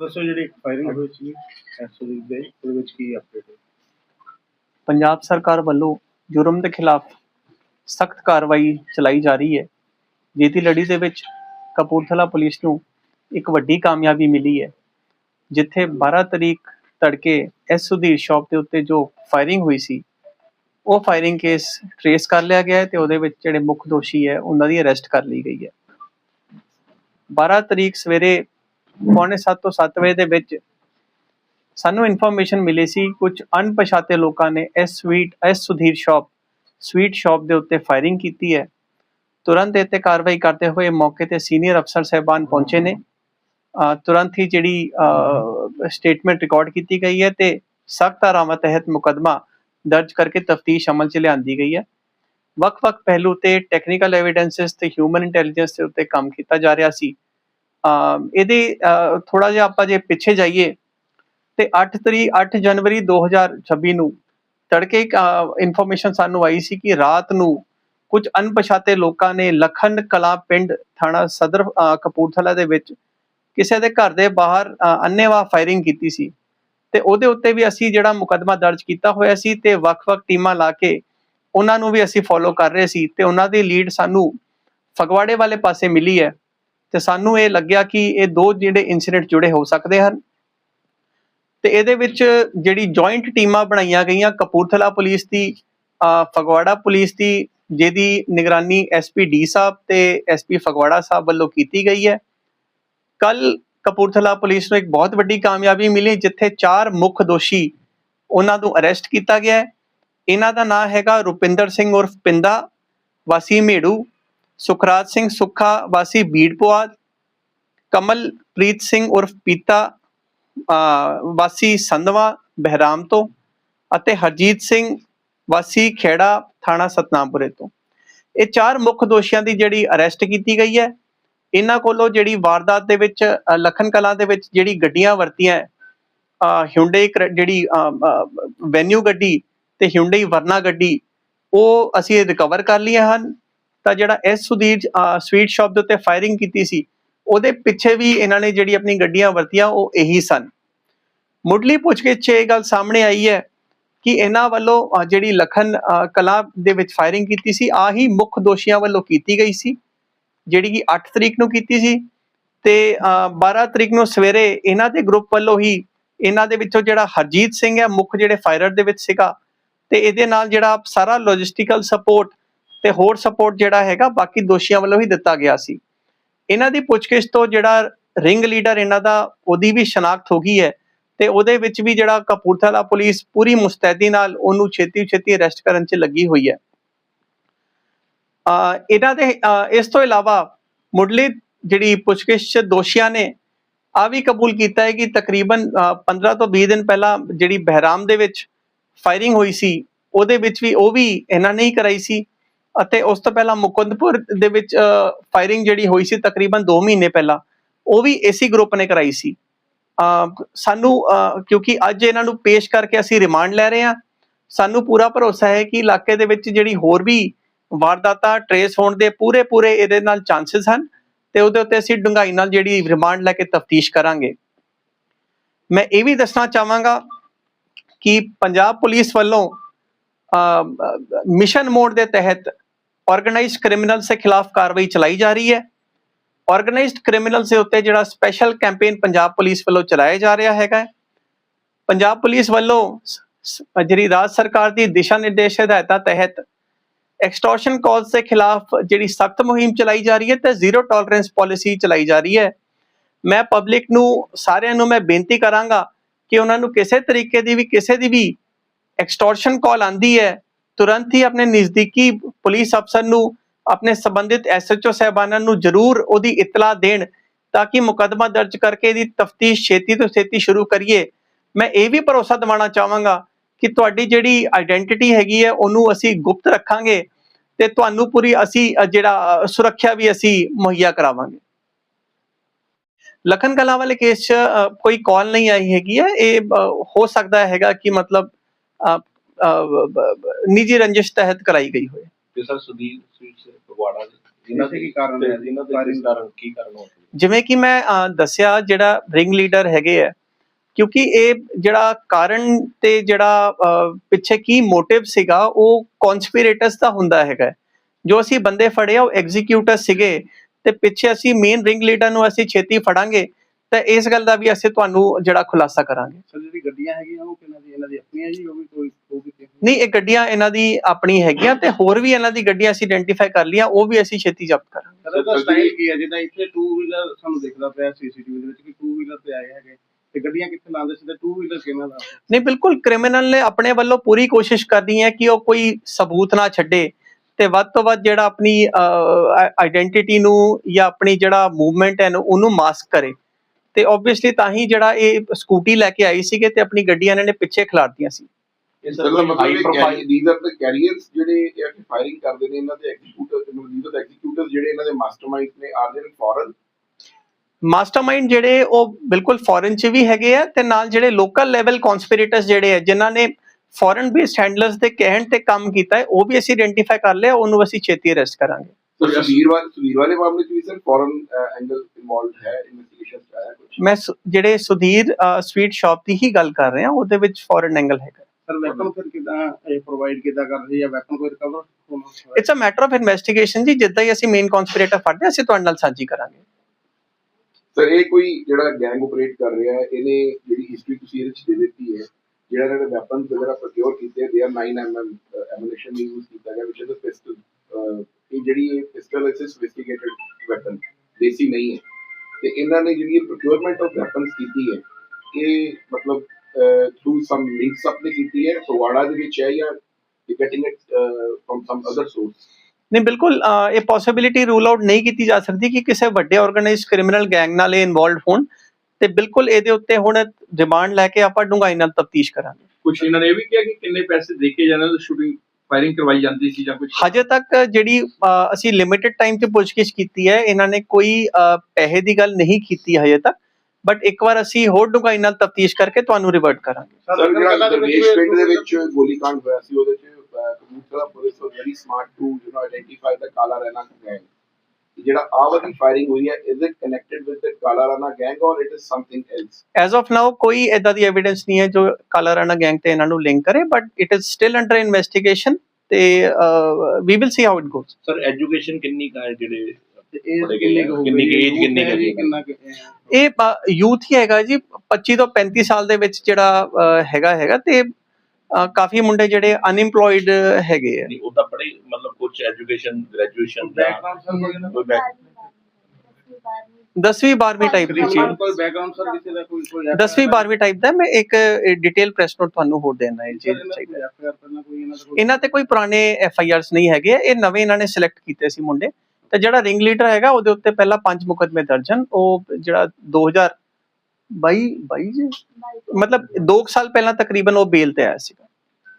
ਦੱਸੋ ਜਿਹੜੀ ਫਾਇਰਿੰਗ ਹੋਈ ਸੀ ਐਸਓਜੀ ਦੇ ਉਹਦੇ ਵਿੱਚ ਕੀ ਅਪਡੇਟ ਹੈ? ਪੰਜਾਬ ਸਰਕਾਰ ਵੱਲੋਂ ਜੁਰਮ ਦੇ ਖਿਲਾਫ ਸਖਤ ਕਾਰਵਾਈ ਚਲਾਈ ਜਾ ਰਹੀ ਹੈ। ਜਿਹਦੀ ਲੜੀ ਦੇ ਵਿੱਚ ਕਪੂਰਥਲਾ ਪੁਲਿਸ ਨੂੰ ਇੱਕ ਵੱਡੀ ਕਾਮਯਾਬੀ ਮਿਲੀ ਹੈ, ਜਿੱਥੇ 12 ਤਰੀਕ ਤੜਕੇ ਐਸ ਸੁਧੀਰ ਸ਼ਾਪ ਦੇ ਉੱਤੇ ਜੋ ਫਾਇਰਿੰਗ ਹੋਈ ਸੀ, ਉਹ ਫਾਇਰਿੰਗ ਕੇਸ ਟਰੇਸ ਕਰ ਲਿਆ ਗਿਆ ਹੈ ਤੇ ਉਹਦੇ ਵਿੱਚ ਜਿਹੜੇ ਮੁੱਖ ਦੋਸ਼ੀ ਹੈ, ਉਹਨਾਂ ਦੀ ਅਰੈਸਟ ਕਰ ਲਈ ਗਈ ਹੈ। 12 ਤਰੀਕ ਸਵੇਰੇ ਪੌਣੇ 7 ਤੋਂ 7 ਵਜੇ ਦੇ ਵਿੱਚ ਸਾਨੂੰ ਇਨਫੋਰਮੇਸ਼ਨ ਮਿਲੀ ਸੀ ਕੁਝ ਅਣਪਛਾਤੇ ਲੋਕਾਂ ਨੇ ਇਸ ਸਵੀਟ ਇਸ ਸੁਧੀਰ ਸ਼ਾਪ ਸਵੀਟ ਸ਼ਾਪ ਦੇ ਉੱਤੇ ਫਾਇਰਿੰਗ ਕੀਤੀ ਹੈ। ਤੁਰੰਤ ਇਹ ਤੇ ਕਾਰਵਾਈ ਕਰਦੇ ਹੋਏ ਮੌਕੇ ਤੇ ਸੀਨੀਅਰ ਅਫਸਰ ਸਹਿਬਾਨ ਪਹੁੰਚੇ ਨੇ। ਤੁਰੰਤ ਹੀ ਜਿਹੜੀ ਸਟੇਟਮੈਂਟ ਰਿਕਾਰਡ ਕੀਤੀ ਗਈ ਹੈ ਤੇ ਸਖਤ ਧਾਰਾਵਾਂ ਤਹਿਤ ਮੁਕਦਮਾ ਦਰਜ ਕਰਕੇ ਤਫਤੀਸ਼ ਅਮਲ 'ਚ ਲਿਆਂਦੀ ਗਈ ਹੈ। ਵੱਖ-ਵੱਖ ਪਹਿਲੂ ਤੇ ਟੈਕਨੀਕਲ ਐਵੀਡੈਂਸਸ ਤੇ ਹਿਊਮਨ ਇੰਟੈਲੀਜੈਂਸ ਦੇ ਉੱਤੇ ਕੰਮ ਕੀਤਾ ਜਾ ਰਿਹਾ ਸੀ। ਇਹਦੀ ਥੋੜਾ ਜਿਹਾ ਆਪਾਂ ਜੇ ਪਿੱਛੇ ਜਾਈਏ ਤੇ 8 ਤਰੀ 8 ਜਨਵਰੀ 2026 ਨੂੰ ਤੜਕੇ ਇੱਕ ਇਨਫੋਰਮੇਸ਼ਨ ਸਾਨੂੰ ਆਈ ਸੀ ਕਿ ਰਾਤ ਨੂੰ ਕੁਝ ਅਣਪਛਾਤੇ ਲੋਕਾਂ ਨੇ ਲਖਨ ਕਲਾ ਪਿੰਡ ਥਾਣਾ ਸਦਰ ਕਪੂਰਥਲਾ ਦੇ ਵਿੱਚ ਕਿਸੇ ਦੇ ਘਰ ਦੇ ਬਾਹਰ ਅ, ਫਾਇਰਿੰਗ ਕੀਤੀ ਸੀ। ਤੇ ਉਹਦੇ ਉੱਤੇ ਵੀ ਅਸੀਂ ਜਿਹੜਾ ਮੁਕੱਦਮਾ ਦਰਜ ਕੀਤਾ ਹੋਇਆ ਸੀ ਤੇ ਵੱਖ-ਵੱਖ ਟੀਮਾਂ ਲਾ ਕੇ ਉਹਨਾਂ ਨੂੰ ਵੀ ਅਸੀਂ ਫੋਲੋ ਕਰ ਰਹੇ ਸੀ ਤੇ ਉਹਨਾਂ ਦੀ ਲੀਡ ਸਾਨੂੰ ਫਗਵਾੜੇ ਵਾਲੇ ਪਾਸੇ ਮਿਲੀ ਹੈ। ਤੇ ਸਾਨੂੰ ਇਹ ਲੱਗਿਆ ਕਿ ਇਹ ਦੋ ਜਿਹੜੇ ਇਨਸੀਡੈਂਟ ਜੁੜੇ ਹੋ ਸਕਦੇ ਹਨ। ਤੇ ਇਹਦੇ ਵਿੱਚ ਜਿਹੜੀ ਜੁਆਇੰਟ ਟੀਮਾਂ ਬਣਾਈਆਂ ਗਈਆਂ, ਕਪੂਰਥਲਾ ਪੁਲਿਸ ਦੀ ਫਗਵਾੜਾ ਪੁਲਿਸ ਦੀ, ਜਿਹਦੀ ਨਿਗਰਾਨੀ ਐਸਪੀ ਡੀ ਸਾਹਿਬ ਤੇ ਐਸਪੀ ਫਗਵਾੜਾ ਸਾਹਿਬ ਵੱਲੋਂ ਕੀਤੀ ਗਈ ਹੈ। ਕੱਲ ਕਪੂਰਥਲਾ ਪੁਲਿਸ ਨੂੰ ਇੱਕ ਬਹੁਤ ਵੱਡੀ ਕਾਮਯਾਬੀ ਮਿਲੀ, ਜਿੱਥੇ ਚਾਰ ਮੁੱਖ ਦੋਸ਼ੀ ਉਹਨਾਂ ਨੂੰ ਅਰੈਸਟ ਕੀਤਾ ਗਿਆ ਹੈ। ਇਹਨਾਂ ਦਾ ਨਾਮ ਹੈਗਾ ਰੁਪਿੰਦਰ ਸਿੰਘ ਉਰਫ ਪਿੰਦਾ, ਵਾਸੀ ਮੇੜੂ ਸੁਖਰਾਜ ਸਿੰਘ ਸੁੱਖਾ ਵਾਸੀ ਬੀੜ ਬੀੜਪੁਆ ਕਮਲਪ੍ਰੀਤ ਸਿੰਘ ਉਰਫ ਪੀਤਾ ਵਾਸੀ ਸੰਧਵਾ ਬਹਿਰਾਮ ਤੋਂ ਅਤੇ ਹਰਜੀਤ ਸਿੰਘ ਵਾਸੀ ਖੇੜਾ ਥਾਣਾ ਸਤਨਾਮਪੁਰੇ ਤੋਂ। ਇਹ ਚਾਰ ਮੁੱਖ ਦੋਸ਼ੀਆਂ ਦੀ ਜਿਹੜੀ ਅਰੈਸਟ ਕੀਤੀ ਗਈ ਹੈ। ਇਹਨਾਂ ਕੋਲੋਂ ਜਿਹੜੀ ਵਾਰਦਾਤ ਦੇ ਵਿੱਚ ਅ, ਲਖਨ ਕਲਾਂ ਦੇ ਵਿੱਚ ਜਿਹੜੀ ਗੱਡੀਆਂ ਵਰਤੀਆਂ ਹਿਉਂਡਈ ਜਿਹੜੀ ਵੈਨਿਊ ਗੱਡੀ ਤੇ ਹਿਉਂਡਈ ਵਰਨਾ ਗੱਡੀ ਉਹ ਅਸੀਂ ਰਿਕਵਰ ਕਰ ਲਈਆਂ ਹਨ। ਤਾਂ ਜਿਹੜਾ ਐਸ ਸੁਧੀਰ ਸਵੀਟ ਸ਼ਾਪ ਦੇ ਉੱਤੇ ਫਾਇਰਿੰਗ ਕੀਤੀ ਸੀ ਉਹਦੇ ਪਿੱਛੇ ਵੀ ਇਹਨਾਂ ਨੇ ਜਿਹੜੀ ਆਪਣੀ ਗੱਡੀਆਂ ਵਰਤੀਆਂ ਉਹ ਇਹੀ ਸਨ। ਮੁੱਢਲੀ ਪੁੱਛਗਿੱਛ ਇਹ ਗੱਲ ਸਾਹਮਣੇ ਆਈ ਹੈ ਕਿ ਇਹਨਾਂ ਵੱਲੋਂ ਜਿਹੜੀ ਲਖਨ ਅ, ਕਲਾਂ ਦੇ ਵਿੱਚ ਫਾਇਰਿੰਗ ਕੀਤੀ ਸੀ ਆਹੀ ਮੁੱਖ ਦੋਸ਼ੀਆਂ ਵੱਲੋਂ ਕੀਤੀ ਗਈ ਸੀ ਜਿਹੜੀ ਕਿ 8 ਤਰੀਕ ਨੂੰ ਕੀਤੀ ਸੀ ਤੇ ਅ, 12 ਤਰੀਕ ਨੂੰ ਸਵੇਰੇ ਇਹਨਾਂ ਦੇ ਗਰੁੱਪ ਵੱਲੋਂ ਹੀ ਇਹਨਾਂ ਦੇ ਵਿੱਚੋਂ ਜਿਹੜਾ ਹਰਜੀਤ ਸਿੰਘ ਹੈ ਮੁੱਖ ਜਿਹੜੇ ਫਾਇਰਰ ਦੇ ਵਿੱਚ ਸੀਗਾ ਤੇ ਇਹਦੇ ਨਾਲ ਜਿਹੜਾ ਸਾਰਾ ਲੌਜਿਸਟੀਕਲ ਸਪੋਰਟ ਤੇ ਹੋਰ ਸਪੋਰਟ ਜਿਹੜਾ ਹੈਗਾ ਬਾਕੀ ਦੋਸ਼ੀਆਂ ਵੱਲੋਂ ਹੀ ਦਿੱਤਾ ਗਿਆ ਸੀ। ਇਹਨਾਂ ਦੀ ਪੁੱਛਗਿੱਛ ਤੋਂ ਜਿਹੜਾ ਰਿੰਗ ਲੀਡਰ ਇਹਨਾਂ ਦਾ ਉਹਦੀ ਵੀ ਸ਼ਨਾਖਤ ਹੋ ਗਈ ਹੈ ਤੇ ਉਹਦੇ ਵਿੱਚ ਵੀ ਜਿਹੜਾ ਕਪੂਰਥਲਾ ਪੁਲਿਸ ਪੂਰੀ ਮੁਸਤੈਦੀ ਨਾਲ ਉਹਨੂੰ ਛੇਤੀ ਛੇਤੀ ਅਰੈਸਟ ਕਰਨ 'ਚ ਲੱਗੀ ਹੋਈ ਹੈ। ਅ ਇਹਨਾਂ ਦੇ ਇਸ ਤੋਂ ਇਲਾਵਾ ਮੁੱਢਲੀ ਜਿਹੜੀ ਪੁੱਛਗਿੱਛ ਦੋਸ਼ੀਆਂ ਨੇ ਆ ਵੀ ਕਬੂਲ ਕੀਤਾ ਹੈ ਕਿ ਤਕਰੀਬਨ ਅ, 15 ਤੋਂ 20 ਦਿਨ ਪਹਿਲਾਂ ਜਿਹੜੀ ਬਹਿਰਾਮ ਦੇ ਵਿੱਚ ਫਾਇਰਿੰਗ ਹੋਈ ਸੀ ਉਹਦੇ ਵਿੱਚ ਵੀ ਉਹ ਵੀ ਇਹਨਾਂ ਨੇ ਹੀ ਕਰਾਈ ਸੀ। ਅਤੇ ਉਸ ਤੋਂ ਪਹਿਲਾਂ ਮੁਕੰਦਪੁਰ ਦੇ ਵਿੱਚ ਫਾਇਰਿੰਗ ਜਿਹੜੀ ਹੋਈ ਸੀ ਤਕਰੀਬਨ 2 ਮਹੀਨੇ ਪਹਿਲਾਂ, ਉਹ ਵੀ ਇਸੇ ਗਰੁੱਪ ਨੇ ਕਰਾਈ ਸੀ। ਸਾਨੂੰ ਕਿਉਂਕਿ ਅੱਜ ਇਹਨਾਂ ਨੂੰ ਪੇਸ਼ ਕਰਕੇ ਅਸੀਂ ਰਿਮਾਂਡ ਲੈ ਰਹੇ ਹਾਂ। ਸਾਨੂੰ ਪੂਰਾ ਭਰੋਸਾ ਹੈ ਕਿ ਇਲਾਕੇ ਦੇ ਵਿੱਚ ਜਿਹੜੀ ਹੋਰ ਵੀ ਵਾਰਦਾਤਾਂ ਟਰੇਸ ਹੋਣ ਦੇ ਪੂਰੇ ਪੂਰੇ ਇਹਦੇ ਨਾਲ ਚਾਂਸਸ ਹਨ ਤੇ ਉਹਦੇ ਉੱਤੇ ਅਸੀਂ ਡੂੰਘਾਈ ਨਾਲ ਜਿਹੜੀ ਰਿਮਾਂਡ ਲੈ ਕੇ ਤਫਤੀਸ਼ ਕਰਾਂਗੇ। ਮੈਂ ਇਹ ਵੀ ਦੱਸਣਾ ਚਾਹਾਂਗਾ ਕਿ ਪੰਜਾਬ ਪੁਲਿਸ ਵੱਲੋਂ ਮਿਸ਼ਨ ਮੋਡ ਦੇ ਤਹਿਤ ਆਰਗੇਨਾਈਜ਼ਡ ਕ੍ਰਿਮੀਨਲਸ ਦੇ ਖਿਲਾਫ ਕਾਰਵਾਈ ਚਲਾਈ ਜਾ ਰਹੀ ਹੈ ਆਰਗੇਨਾਈਜ਼ਡ ਕ੍ਰਿਮੀਨਲਸ ਦੇ ਉੱਤੇ ਜਿਹੜਾ ਸਪੈਸ਼ਲ ਕੈਂਪੇਨ ਪੰਜਾਬ ਪੁਲਿਸ ਵੱਲੋਂ ਚਲਾਇਆ ਜਾ ਰਿਹਾ ਹੈਗਾ ਪੰਜਾਬ ਪੁਲਿਸ ਵੱਲੋਂ ਸ- ਜਿਹੜੀ ਰਾਜ ਸਰਕਾਰ ਦੀ ਦਿਸ਼ਾ ਨਿਰਦੇਸ਼ ਹਦਾਇਤਾਂ ਤਹਿਤ ਐਕਸਟੋਰਸ਼ਨ ਕਾਲਸ ਦੇ ਖਿਲਾਫ ਜਿਹੜੀ ਸਖਤ ਮੁਹਿੰਮ ਚਲਾਈ ਜਾ ਰਹੀ ਹੈ ਤੇ ਜ਼ੀਰੋ ਟੋਲਰੈਂਸ ਪਾਲਿਸੀ ਚਲਾਈ ਜਾ ਰਹੀ ਹੈ ਮੈਂ ਪਬਲਿਕ ਨੂੰ ਸਾਰਿਆਂ ਨੂੰ ਮੈਂ ਬੇਨਤੀ ਕਰਾਂਗਾ ਕਿ ਉਹਨਾਂ ਨੂੰ ਕਿਸੇ ਤਰੀਕੇ ਦੀ ਵੀ ਕਿਸੇ ਦੀ ਵੀ ਐਕਸਟੋਰਸ਼ਨ ਕਾਲ ਆਂਦੀ ਹੈ ਤੁਰੰਤ ਹੀ ਆਪਣੇ ਨਜ਼ਦੀਕੀ ਪੁਲਿਸ ਅਫਸਰ ਨੂੰ, ਆਪਣੇ ਸੰਬੰਧਿਤ ਐਸਐਚਓ ਸਹਿਬਾਨਾਂ ਨੂੰ ਜ਼ਰੂਰ ਉਹਦੀ ਇਤਲਾਹ ਦੇਣ ਤਾਂ ਕਿ ਮੁਕੱਦਮਾ ਦਰਜ ਕਰਕੇ ਇਹਦੀ ਤਫਤੀਸ਼ ਛੇਤੀ ਤੋਂ ਛੇਤੀ ਸ਼ੁਰੂ ਕਰੀਏ। ਮੈਂ ਇਹ ਵੀ ਭਰੋਸਾ ਦਿਵਾਉਣਾ ਚਾਹਾਂਗਾ ਕਿ ਤੁਹਾਡੀ ਜਿਹੜੀ ਆਇਡੈਂਟੀਟੀ ਹੈਗੀ ਹੈ, ਉਹਨੂੰ ਅਸੀਂ ਗੁਪਤ ਰੱਖਾਂਗੇ ਤੇ ਤੁਹਾਨੂੰ ਪੂਰੀ ਅਸੀਂ ਜਿਹੜਾ ਸੁਰੱਖਿਆ ਵੀ ਅਸੀਂ ਮੁਹੱਈਆ ਕਰਾਵਾਂਗੇ। ਲਖਨ ਕਲਾ ਵਾਲੇ ਕੇਸ 'ਚ ਕੋਈ ਕਾਲ ਨਹੀਂ ਆਈ ਹੈਗੀ ਹੈ। ਇਹ ਹੋ ਸਕਦਾ ਹੈਗਾ ਕਿ ਮਤਲਬ ਨਿੱਜੀ ਰੰਜਿਸ਼ ਤਹਿਤ ਕਰਾਈ ਗਈ ਹੋਵੇ ਤੇ ਸਰ ਸੁਦੀਪ ਸਵੀਟਸ ਫਗਵਾੜਾ ਦੇ ਇਹਨਾਂ ਦੇ ਕੀ ਕਾਰਨ ਹੈ? ਜੀ ਇਹਨਾਂ ਦੇ ਕਿਸ ਕਾਰਨ ਕੀ ਕਾਰਨ ਹੋ ਸਕਦਾ? ਜਿਵੇਂ ਕਿ ਮੈਂ ਦੱਸਿਆ ਜਿਹੜਾ ਰਿੰਗ ਲੀਡਰ ਹੈਗੇ ਆ ਕਿਉਂਕਿ ਇਹ ਜਿਹੜਾ ਕਾਰਨ ਤੇ ਜਿਹੜਾ ਪਿੱਛੇ ਕੀ ਮੋਟਿਵ ਸੀਗਾ ਉਹ ਕਨਸਪੀਰੇਟਰਸ ਦਾ ਹੁੰਦਾ ਹੈਗਾ। ਜੋ ਅਸੀਂ ਬੰਦੇ ਫੜੇ ਆ ਉਹ ਐਗਜ਼ੀਕਿਊਟਰ ਸੀਗੇ। ਤੇ ਪਿੱਛੇ ਅਸੀਂ ਮੇਨ ਰਿੰਗ ਲੀਡਰ ਨੂੰ ਅਸੀਂ ਛੇਤੀ ਫੜਾਂਗੇ। ਤਾਂ ਇਸ ਗੱਲ ਦਾ ਵੀ ਅਸੀਂ ਤੁਹਾਨੂੰ ਜਿਹੜਾ ਖੁਲਾਸਾ ਕਰਾਂਗੇ। ਸਰ ਜਿਹੜੀ ਗੱਡੀਆਂ ਹੈਗੀਆਂ ਉਹ ਕਿਹਨਾਂ ਦੀ? ਇਹਨਾਂ ਦੀ ਆਪਣੀਆਂ ਜੀ ਉਹ ਵੀ ਕੋਈ ਉਹ ਵੀ ਕਿਸੇ ਨਹੀਂ ਇਹ ਗੱਡੀਆਂ ਇਹਨਾਂ ਦੀ ਆਪਣੀ ਹੈਗੀਆਂ ਤੇ ਹੋਰ ਵੀ ਇਹਨਾਂ ਦੀ ਗੱਡੀਆਂ ਅਸੀਂ ਆਇਡੈਂਟੀਫਾਈ ਕਰ ਲਈਆਂ ਉਹ ਵੀ ਅਸੀਂ ਛੇਤੀ ਜ਼ਬਤ ਕਰਾਂਗੇ। ਸਰ ਸਟਾਈਲ ਕੀ ਹੈ? ਜਿੱਦਾਂ ਇੱਥੇ 2 ਵੀਲਰ ਸਾਨੂੰ ਦਿਖਦਾ ਪਿਆ ਸੀਸੀਟੀਵੀ ਦੇ ਵਿੱਚ ਕਿ 2 ਵੀਲਰ ਤੇ ਆਏ ਹੈਗੇ। ਤੇ ਗੱਡੀਆਂ ਕਿੱਥੇ ਲਾਉਂਦੇ ਸੀ ਤੇ 2 ਵੀਲਰ ਕਿਹਨਾਂ ਦਾ ਨਹੀਂ ਬਿਲਕੁਲ ਕ੍ਰਿਮੀਨਲ ਨੇ ਆਪਣੇ ਵੱਲੋਂ ਪੂਰੀ ਕੋਸ਼ਿਸ਼ ਕਰਨੀ ਹੈ ਕਿ ਉਹ ਕੋਈ ਸਬੂਤ ਨਾ ਛੱਡੇ ਤੇ ਵੱਧ ਤੋਂ ਵੱਧ ਜਿਹੜਾ ਆਪਣੀ ਆਇਡੈਂਟੀਟੀ ਨੂੰ ਜਾਂ ਆਪਣੀ ਜਿਹੜਾ ਮੂਵਮੈਂਟ ਹੈ ਨੂੰ ਉਹਨੂੰ ਮਾਸਕ ਕਰੇ। ਤੇ ਆਬਵੀਅਸਲੀ ਤਾਂ ਹੀ ਜਿਹੜਾ ਇਹ ਸਕੂਟੀ ਲੈ ਕੇ ਆਈ ਸੀਗੇ ਤੇ ਆਪਣੀ ਗੱਡੀਆਂ ਇਹਨਾਂ ਨੇ ਪਿੱਛੇ ਖਿਲਾਰਤੀਆਂ ਸੀ। ਇਹ ਸਰ ਸਰ ਕੋਈ ਮਤਲਬ high profile these are the carriers ਜਿਹੜੇ ਇਹ ਫਾਇਰਿੰਗ ਕਰਦੇ ਨੇ ਇਹਨਾਂ ਦੇ ਐਗਜ਼ੀਕਿਊਟਰ are the executors ਜਿਹੜੇ ਇਹਨਾਂ ਦੇ ਮਾਸਟਰਮਾਈਂਡ ਨੇ ਆਰ ਦੇ ਫੋਰਨ ਮਾਸਟਰਮਾਈਂਡ ਜਿਹੜੇ ਉਹ ਬਿਲਕੁਲ ਫੋਰਨ 'ਚ ਵੀ ਹੈਗੇ ਆ ਤੇ ਨਾਲ ਜਿਹੜੇ ਲੋਕਲ ਲੈਵਲ ਕਨਸਪੀਰੇਟਰਸ ਜਿਹੜੇ ਆ ਜਿਨ੍ਹਾਂ ਨੇ ਫੋਰਨ ਬੇਸਡ ਹੈਂਡਲਰਸ ਦੇ ਕਹਿਣ ਤੇ ਕੰਮ ਕੀਤਾ ਹੈ ਉਹ ਵੀ ਅਸੀਂ ਆਇਡੈਂਟੀਫਾਈ ਕਰ ਲਿਆ ਉਹਨੂੰ ਅਸੀਂ ਛੇਤੀ ਅਰੈਸਟ ਕਰਾਂਗੇ। ਸੋ ਸੁਧੀਰ ਵਾਲੇ ਮਾਮਲੇ ਚ ਵੀ ਸਰ ਫੋਰਨ ਐਂਗਲ ਇਨਵੋਲਡ ਹੈ ਇਨਵੈਸਟੀਗੇਸ਼ਨ ਮੈਂ ਸੁ- ਜਿਹੜੇ ਸੁਧੀਰ ਸਵੀਟ ਸ਼ਾਪ ਦੀ ਹੀ ਗੱਲ ਕਰ ਰਿਹਾ ਉਹਦੇ ਵਿੱਚ ਫੋਰਨ ਐਂਗਲ ਹੈਗਾ। ਸਰ ਵੈਪਨ ਫਿਰ ਕਿਦਾਂ ਇਹ ਪ੍ਰੋਵਾਈਡ ਕਿਦਾਂ ਕਰ ਰਹੀ ਹੈ? ਵੈਪਨ ਕੋਈ ਰਿਕਵਰ ਹੋਣਾ it's a matter of investigation ਜੀ ਜਿੱਦਾਂ ਹੀ ਅਸੀਂ ਮੇਨ ਕਨਸਪੀਰੇਟਰ ਫੜਦੇ ਹਾਂ, ਅਸੀਂ ਤੁਹਾਡੇ ਨਾਲ ਸਾਂਝੀ ਕਰਾਂਗੇ। ਸਰ ਇਹ ਕੋਈ ਜਿਹੜਾ ਗੈਂਗ ਆਪਰੇਟ ਕਰ ਰਿਹਾ ਹੈ ਇਹਨੇ ਜਿਹੜੀ ਹਿਸਟਰੀ ਤੁਸੀਂ ਇਹਦੇ ਚ ਦੇ ਦਿੱਤੀ ਹੈ ਜਿਹੜਾ ਇਹਨਾਂ ਨੇ ਵੈਪਨਸ ਵਗੈਰਾ ਪ੍ਰੋਕਿਉਰ ਕੀਤੇ ਦੇ ਆਰ 9 mm ਐਮੂਨੇਸ਼ਨ ਯੂਜ਼ ਕੀਤਾ ਗਿਆ ਵਿਚ ਇਜ਼ ਅ ਪਿਸਟਲ ਇਹ ਜਿਹੜੀ ਇਹ ਪਿਸਟਲ ਇਸ ਸੋਫਿਸਟੀਕੇਟਡ ਵੈਪਨ ਦੇਸੀ ਨਹੀਂ ਹੈ। ਤੇ ਇਹਨਾਂ ਨੇ ਜਿਹੜੀ ਪ੍ਰੋਕਿਉਰਮੈਂਟ ਆਫ ਵੈਪਨਸ ਕੀਤੀ ਹੈ ਇਹ ਮਤਲਬ ਥਰੂ ਸਮ ਲਿੰਕਸ ਅਪ ਨੇ ਕੀਤੀ ਹੈ ਫਗਵਾੜਾ ਦੇ ਵਿੱਚ ਹੈ ਜਾਂ getting it from some other source ਨਹੀਂ ਬਿਲਕੁਲ ਇਹ ਪੋਸਿਬਿਲਿਟੀ ਰੂਲ ਆਊਟ ਨਹੀਂ ਕੀਤੀ ਜਾ ਸਕਦੀ ਕਿ ਕਿਸੇ ਵੱਡੇ ਆਰਗੇਨਾਈਜ਼ਡ ਕ੍ਰਿਮੀਨਲ ਗੈਂਗ ਨਾਲ ਇਹ ਇਨਵੋਲਡ ਹੋਣ। ਤੇ ਬਿਲਕੁਲ ਇਹਦੇ ਉੱਤੇ ਹੁਣ ਡਿਮਾਂਡ ਲੈ ਕੇ ਆਪਾਂ ਡੂੰਘਾਈ ਨਾਲ ਤਫਤੀਸ਼ ਕਰਾਂਗੇ। ਕੁਝ ਇਹਨਾਂ ਨੇ ਇਹ ਵੀ ਕਿਹਾ ਕਿ ਕਿੰਨੇ ਪੈਸੇ ਦੇ ਕੇ ਜਾਂਦੇ ਸ਼ੂਟਿੰਗ ਫਾਇਰਿੰਗ ਕਰਵਾਈ ਜਾਂਦੀ ਸੀ ਜਾਂ ਕੁਝ ਹਜੇ ਤੱਕ ਜਿਹੜੀ ਅ, ਅਸੀਂ ਲਿਮਿਟਿਡ ਟਾਈਮ ਤੇ ਪੁੱਛਗਿੱਛ ਕੀਤੀ ਹੈ ਇਹਨਾਂ ਨੇ ਕੋਈ ਅ, ਪੈਸੇ ਦੀ ਗੱਲ ਨਹੀਂ ਕੀਤੀ ਹਜੇ ਤੱਕ। ਬਟ ਇੱਕ ਵਾਰ ਅਸੀਂ ਹੋਰ ਡੂੰਘਾਈ ਨਾਲ ਤਫਤੀਸ਼ ਕਰਕੇ ਤੁਹਾਨੂੰ ਰਿਵਰਟ ਕਰਾਂਗੇ। ਸਰ ਜਿਹੜਾ ਦਰਵੇਸ਼ ਪਿੰਡ ਦੇ ਵਿੱਚ ਗੋਲੀकांड ਹੋਇਆ ਸੀ ਉਹਦੇ ਚ ਅਹ, Kapurthala police was very smart to you know identify the Kala Rana gang ਜਿਹੜਾ ਆਹ ਵਾਲੀ ਫਾਇਰਿੰਗ ਹੋਈ ਹੈ is it connected with the Kala Rana gang or it is something else as of now ਕੋਈ ਇਦਾਂ ਦੀ ਐਵੀਡੈਂਸ ਨਹੀਂ ਹੈ ਜੋ ਕਾਲਾ ਰਾਣਾ ਗੈਂਗ ਤੇ ਇਹਨਾਂ ਨੂੰ ਲਿੰਕ ਕਰੇ but it is still under investigation ਤੇ we will see how it goes sir education ਕਿੰਨੀ ਕਾ ਹੈ ਜਿਹੜੇ ਤੇ ਇਹ ਬੜੇ ਕਿੰਨੀ ਆ? ਹੋਊਗੀ? ਕਿੰਨੀ ਹੈਗੀ, ਇਹ ਯੂਥ ਹੀ ਹੈਗਾ ਜੀ 25 ਤੋਂ 35 ਸਾਲ ਦੇ ਵਿੱਚ ਜਿਹੜਾ ਹੈਗਾ ਹੈਗਾ ਤੇ ਕਾਫੀ ਮੁੰਡੇ ਜਿਹੜੇ ਅਨਇੰਪਲੋਇਡ ਹੈਗੇ ਆ ਉਹਦਾ ਪੜ੍ਹੇ ਮਤਲਬ ਕੁਝ ਐਜੂਕੇਸ਼ਨ ਗ੍ਰੈਜੂਏਸ਼ਨ ਦਾ? ਕੋਈ back- 10ਵੀਂ 12ਵੀਂ ਟਾਈਪ ਦੀ ਚੀਜ਼। ਕੋਈ ਬੈਕਗ੍ਰਾਉਂਡ ਸਰ ਕਿਸੇ ਦਾ ਕੋਈ ਕੋਈ 10ਵੀਂ 12ਵੀਂ ਟਾਈਪ ਦਾ ਮੈਂ ਇੱਕ ਡਿਟੇਲ ਪ੍ਰੈਸ ਨੋਟ ਤੁਹਾਨੂੰ ਹੋਰ ਦੇਣਾ ਹੈ ਜੀ ਇਹਨਾਂ ਤੇ ਕੋਈ ਪੁਰਾਣੇ ਐਫ ਆਈ ਆਰਸ ਨਹੀਂ ਹੈਗੇ ਇਹ ਨਵੇਂ ਇਹਨਾਂ ਨੇ ਸਿਲੈਕਟ ਕੀਤੇ ਸੀ ਮੁੰਡੇ। ਤੇ ਜਿਹੜਾ ਰਿੰਗ ਲੀਡਰ ਹੈਗਾ ਉਹਦੇ ਉੱਤੇ ਪਹਿਲਾਂ ਪੰਜ ਮੁਕਦਮੇ ਦਰਜ ਹਨ। ਉਹ ਜਿਹੜਾ 2022 22 ਜੀ? ਮਤਲਬ 2 ਸਾਲ ਪਹਿਲਾਂ ਤਕਰੀਬਨ ਉਹ ਬੇਲ ਤੇ ਆਇਆ ਸੀਗਾ।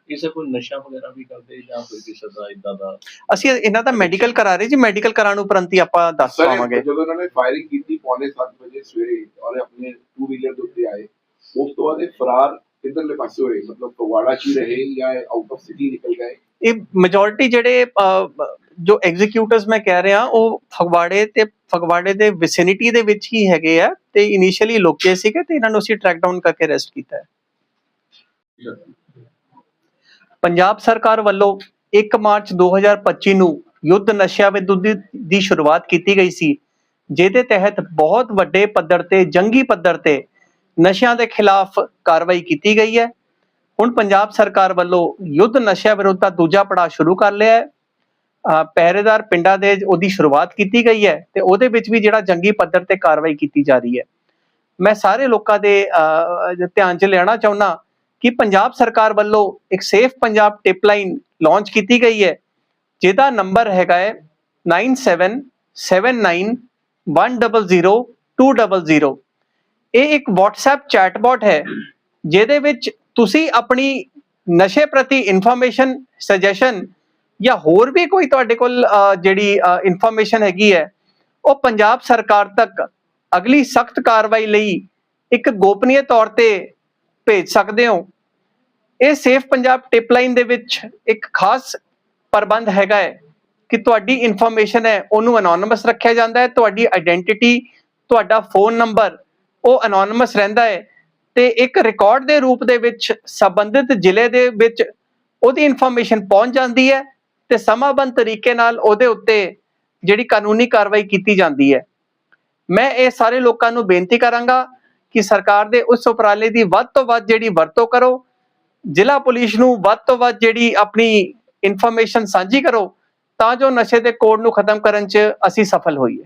ਕਿਸੇ ਕੋਈ ਨਸ਼ਾ ਵਗੈਰਾ ਵੀ ਕਰਦੇ ਜਾਂ ਕੋਈ ਕਿਸੇ ਦਾ ਇਦਾਂ ਦਾ? ਅਸੀਂ ਇਹਨਾਂ ਦਾ ਮੈਡੀਕਲ ਕਰਾ ਰਹੇ ਜੀ ਮੈਡੀਕਲ ਕਰਾਉਣ ਉਪਰੰਤ ਹੀ ਆਪਾਂ ਦੱਸ ਪਾਵਾਂਗੇ। ਜਦੋਂ ਉਹਨਾਂ ਨੇ ਫਾਇਰਿੰਗ ਕੀਤੀ ਪੌਣੇ 7 ਵਜੇ ਸਵੇਰੇ ਔਰ ਆਪਣੇ ਟੂ ਵੀਲਰ ਦੇ ਉੱਤੇ ਆਏ ਉਸ ਤੋਂ ਬਾਅਦ ਇਹ ਫਰਾਰ ਕਿੱਧਰਲੇ ਪਾਸੇ ਹੋਏ? ਮਤਲਬ ਫਗਵਾੜਾ ਚ ਹੀ ਰਹੇ ਜਾਂ ਆਊਟ ਆਫ ਸਿਟੀ ਨਿਕਲ ਗਏ? ਇਹ ਮੈਜੋਰਿਟੀ ਜਿਹੜੇ ਜੋ ਐਗਜ਼ੀਕਿਊਟਰਸ ਮੈਂ ਕਹਿ ਰਿਹਾ ਉਹ ਫਗਵਾੜੇ ਤੇ ਫਗਵਾੜੇ ਦੇ ਵਿਸਿਨਿਟੀ ਦੇ ਵਿੱਚ ਹੀ ਹੈਗੇ ਆ ਤੇ ਇਨੀਸ਼ੀਅਲੀ ਲੋਕੇ ਸੀਗੇ ਤੇ ਇਹਨਾਂ ਨੂੰ ਅਸੀਂ ਟਰੈਕ ਡਾਊਨ ਕਰਕੇ ਅਰੈਸਟ ਕੀਤਾ ਹੈ। ਪੰਜਾਬ ਸਰਕਾਰ ਵੱਲੋਂ 1 ਮਾਰਚ 2025 ਨੂੰ ਯੁੱਧ ਨਸ਼ਿਆਂ ਵਿਰੁੱਧ ਦੀ- ਸ਼ੁਰੂਆਤ ਕੀਤੀ ਗਈ ਸੀ, ਜਿਹਦੇ ਤਹਿਤ ਬਹੁਤ ਵੱਡੇ ਪੱਧਰ ਤੇ, ਜੰਗੀ ਪੱਧਰ ਤੇ ਨਸ਼ਿਆਂ ਦੇ ਖਿਲਾਫ ਕਾਰਵਾਈ ਕੀਤੀ ਗਈ ਹੈ। ਹੁਣ ਪੰਜਾਬ ਸਰਕਾਰ ਵੱਲੋਂ ਯੁੱਧ ਨਸ਼ਿਆਂ ਵਿਰੁੱਧ ਦਾ ਦੂਜਾ ਪੜਾਅ ਸ਼ੁਰੂ ਕਰ ਲਿਆ ਹੈ। ਪਹਿਰੇਦਾਰ ਪਿੰਡਾਂ ਦੇ ਉਹਦੀ ਸ਼ੁਰੂਆਤ ਕੀਤੀ ਗਈ ਹੈ ਤੇ ਉਹਦੇ ਵਿੱਚ ਵੀ ਜਿਹੜਾ ਜੰਗੀ ਪੱਧਰ ਤੇ ਕਾਰਵਾਈ ਕੀਤੀ ਜਾ ਰਹੀ ਹੈ। ਮੈਂ ਸਾਰੇ ਲੋਕਾਂ ਦੇ ਧਿਆਨ 'ਚ ਲੈਣਾ ਚਾਹੁੰਦਾ ਕਿ ਪੰਜਾਬ ਸਰਕਾਰ ਵੱਲੋਂ ਇੱਕ safe Punjab tip line launch ਕੀਤੀ ਗਈ ਹੈ, ਜਿਹਦਾ ਨੰਬਰ ਹੈਗਾ ਹੈ 9779100200 ਇਹ ਇੱਕ WhatsApp ਚੈਟਬੋਟ ਹੈ, ਜਿਹਦੇ ਵਿੱਚ ਤੁਸੀਂ ਆਪਣੀ ਨਸ਼ੇ ਪ੍ਰਤੀ ਇਨਫੋਰਮੇਸ਼ਨ ਸੁਜੈਸ਼ਨ ਜਾਂ ਹੋਰ ਵੀ ਕੋਈ ਤੁਹਾਡੇ ਕੋਲ ਜਿਹੜੀ ਇਨਫੋਰਮੇਸ਼ਨ ਹੈਗੀ ਹੈ, ਉਹ ਪੰਜਾਬ ਸਰਕਾਰ ਤੱਕ ਅਗਲੀ ਸਖਤ ਕਾਰਵਾਈ ਲਈ ਇੱਕ ਗੋਪਨੀय ਤੌਰ ਤੇ ਭੇਜ ਸਕਦੇ ਹੋ। ਇਹ ਸੇਫ ਪੰਜਾਬ ਟਿਪ ਲਾਈਨ ਦੇ ਵਿੱਚ ਇੱਕ ਖਾਸ ਪ੍ਰਬੰਧ ਹੈਗਾ ਹੈ ਕਿ ਤੁਹਾਡੀ ਇਨਫੋਰਮੇਸ਼ਨ ਹੈ, ਉਹਨੂੰ ਅਨੋਨਿਮਸ ਰੱਖਿਆ ਜਾਂਦਾ ਹੈ। ਤੁਹਾਡੀ ਆਇਡੈਂਟੀਟੀ ਤੁਹਾਡਾ ਫੋਨ ਨੰਬਰ ਉਹ ਅਨੋਨਿਮਸ ਰਹਿੰਦਾ ਹੈ ਤੇ ਇੱਕ ਰਿਕਾਰਡ ਦੇ ਰੂਪ ਦੇ ਵਿੱਚ ਸੰਬੰਧਿਤ ਜ਼ਿਲ੍ਹੇ ਦੇ ਵਿੱਚ ਉਹਦੀ ਇਨਫੋਰਮੇਸ਼ਨ ਪਹੁੰਚ ਜਾਂਦੀ ਹੈ ਤੇ ਸਮਾਬੰਧ ਤਰੀਕੇ ਨਾਲ ਉਹਦੇ ਉੱਤੇ ਜਿਹੜੀ ਕਾਨੂੰਨੀ ਕਾਰਵਾਈ ਕੀਤੀ ਜਾਂਦੀ ਹੈ। ਮੈਂ ਇਹ ਸਾਰੇ ਲੋਕਾਂ ਨੂੰ ਬੇਨਤੀ ਕਰਾਂਗਾ ਕਿ ਸਰਕਾਰ ਦੇ ਉਸ ਉਪਰਾਲੇ ਦੀ ਵੱਧ ਤੋਂ ਵੱਧ ਜਿਹੜੀ ਵਰਤੋਂ ਕਰੋ, ਜ਼ਿਲ੍ਹਾ ਪੁਲਿਸ ਨੂੰ ਵੱਧ ਤੋਂ ਵੱਧ ਜਿਹੜੀ ਆਪਣੀ ਇਨਫੋਰਮੇਸ਼ਨ ਸਾਂਝੀ ਕਰੋ, ਤਾਂ ਜੋ ਨਸ਼ੇ ਦੇ ਕੋਡ ਨੂੰ ਖਤਮ ਕਰਨ 'ਚ ਅਸੀਂ ਸਫਲ ਹੋਈਏ।